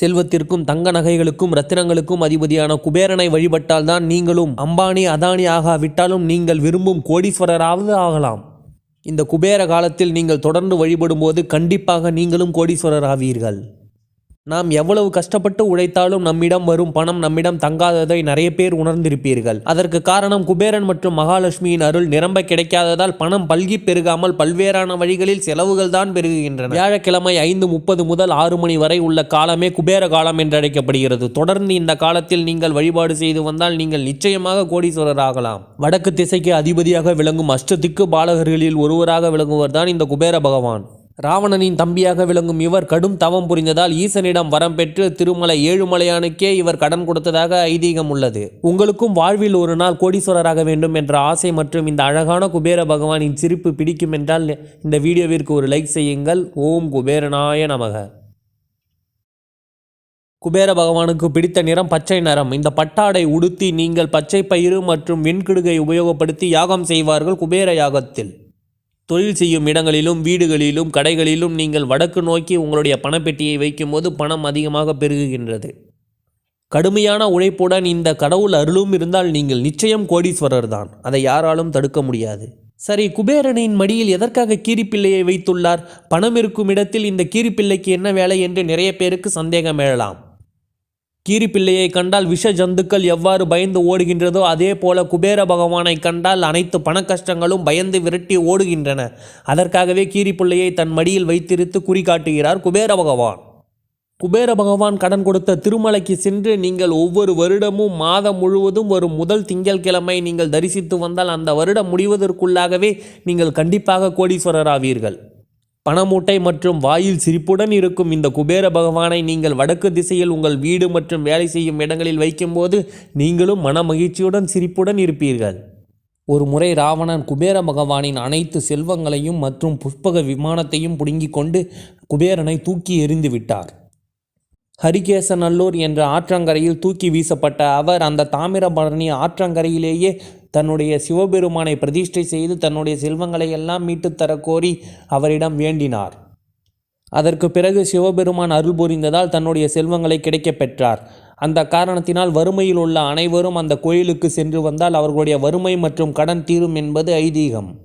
செல்வத்திற்கும் தங்க நகைகளுக்கும் ரத்தினங்களுக்கும் அதிபதியான குபேரனை வழிபட்டால்தான் நீங்களும் அம்பானி அதானி ஆகாவிட்டாலும் நீங்கள் விரும்பும் கோடீஸ்வரராவது ஆகலாம். இந்த குபேர காலத்தில் நீங்கள் தொடர்ந்து வழிபடும்போது கண்டிப்பாக நீங்களும் கோடீஸ்வரர் ஆவீர்கள் நாம் எவ்வளவு கஷ்டப்பட்டு உழைத்தாலும் நம்மிடம் வரும் பணம் நம்மிடம் தங்காததை நிறைய பேர் உணர்ந்திருப்பீர்கள். அதற்கு காரணம் குபேரன் மற்றும் மகாலட்சுமியின் அருள் நிரம்ப கிடைக்காததால் பணம் பல்கி பெருகாமல் பல்வேறான வழிகளில் செலவுகள் தான் பெருகுகின்றன. வியாழக்கிழமை ஐந்து முப்பது முதல் ஆறு மணி வரை உள்ள காலமே குபேர காலம் என்றழைக்கப்படுகிறது. தொடர்ந்து இந்த காலத்தில் நீங்கள் வழிபாடு செய்து வந்தால் நீங்கள் நிச்சயமாக கோடீஸ்வரர் ஆகலாம். வடக்கு திசைக்கு அதிபதியாக விளங்கும் அஷ்டதிக்கு பாலகர்களில் ஒருவராக விளங்குவர் தான் இந்த குபேர பகவான். ராவணனின் தம்பியாக விளங்கும் இவர் கடும் தவம் புரிந்ததால் ஈசனிடம் வரம் பெற்று திருமலை ஏழுமலையானுக்கே இவர் கடன் கொடுத்ததாக ஐதீகம் உள்ளது. உங்களுக்கும் வாழ்வில் ஒரு நாள் கோடீஸ்வரராக வேண்டும் என்ற ஆசை மற்றும் இந்த அழகான குபேர பகவானின் சிரிப்பு பிடிக்கும் என்றால் இந்த வீடியோவிற்கு ஒரு லைக் செய்யுங்கள். ஓம் குபேரனாய நமக. குபேர பகவானுக்கு பிடித்த நிறம் பச்சை நிறம். இந்த பட்டாடை உடுத்தி நீங்கள் பச்சை பயிறு மற்றும் வெண்கிடுகை உபயோகப்படுத்தி யாகம் செய்வார்கள் குபேர யாகத்தில். தொழில் செய்யும் இடங்களிலும் வீடுகளிலும் கடைகளிலும் நீங்கள் வடக்கு நோக்கி உங்களுடைய பணப்பெட்டியை வைக்கும்போது பணம் அதிகமாக பெருகுகின்றது. கடுமையான உழைப்புடன் இந்த கடவுள் அருளும் இருந்தால் நீங்கள் நிச்சயம் கோடீஸ்வரர் தான். அதை யாராலும் தடுக்க முடியாது. சரி குபேரனின் மடியில் எதற்காக கீரிப்பிள்ளையை வைத்துள்ளார்? பணம் இருக்கும் இடத்தில் இந்த கீரிப்பிள்ளைக்கு என்ன வேலை என்று நிறைய பேருக்கு சந்தேகம் எழலாம். கீரிப்பிள்ளையை கண்டால் விஷ ஜந்துக்கள் எவ்வாறு பயந்து ஓடுகின்றதோ அதே போல குபேர பகவானை கண்டால் அனைத்து பண கஷ்டங்களும் பயந்து விரட்டி ஓடுகின்றன. அதற்காகவே கீரிப்பிள்ளையை தன் மடியில் வைத்திருத்து குறிகாட்டுகிறார் குபேர பகவான். குபேர பகவான் கடன் கொடுத்த திருமலைக்கு சென்று நீங்கள் ஒவ்வொரு வருடமும் மாதம் முழுவதும் வரும் முதல் திங்கள்கிழமை நீங்கள் தரிசித்து வந்தால் அந்த வருடம் முடிவதற்குள்ளாகவே நீங்கள் கண்டிப்பாக கோடீஸ்வரர் ஆவீர்கள் பணமூட்டை மற்றும் வாயில் சிரிப்புடன் இருக்கும் இந்த குபேர பகவானை நீங்கள் வடக்கு திசையில் உங்கள் வீடு மற்றும் வேலை செய்யும் இடங்களில் வைக்கும்போது நீங்களும் மன மகிழ்ச்சியுடன் சிரிப்புடன் இருப்பீர்கள். ஒரு முறை ராவணன் குபேர பகவானின் அனைத்து செல்வங்களையும் மற்றும் புஷ்பக விமானத்தையும் புடுங்கிக் கொண்டு குபேரனை தூக்கி எறிந்து விட்டார். ஹரிகேசநல்லூர் என்ற ஆற்றங்கரையில் தூக்கி வீசப்பட்ட அவர் அந்த தாமிரபரணி ஆற்றங்கரையிலேயே தன்னுடைய சிவபெருமானை பிரதிஷ்டை செய்து தன்னுடைய செல்வங்களை எல்லாம் மீட்டுத் தரக்கோரி அவரிடம் வேண்டினார். அதற்கு பிறகு சிவபெருமான் அருள் புரிந்ததால் தன்னுடைய செல்வங்களை கிடைக்கப் பெற்றார். அந்த காரணத்தினால் வறுமையில் உள்ள அனைவரும் அந்த கோயிலுக்கு சென்று வந்தால் அவர்களுடைய வறுமை மற்றும் கடன் தீரும் என்பது ஐதீகம்.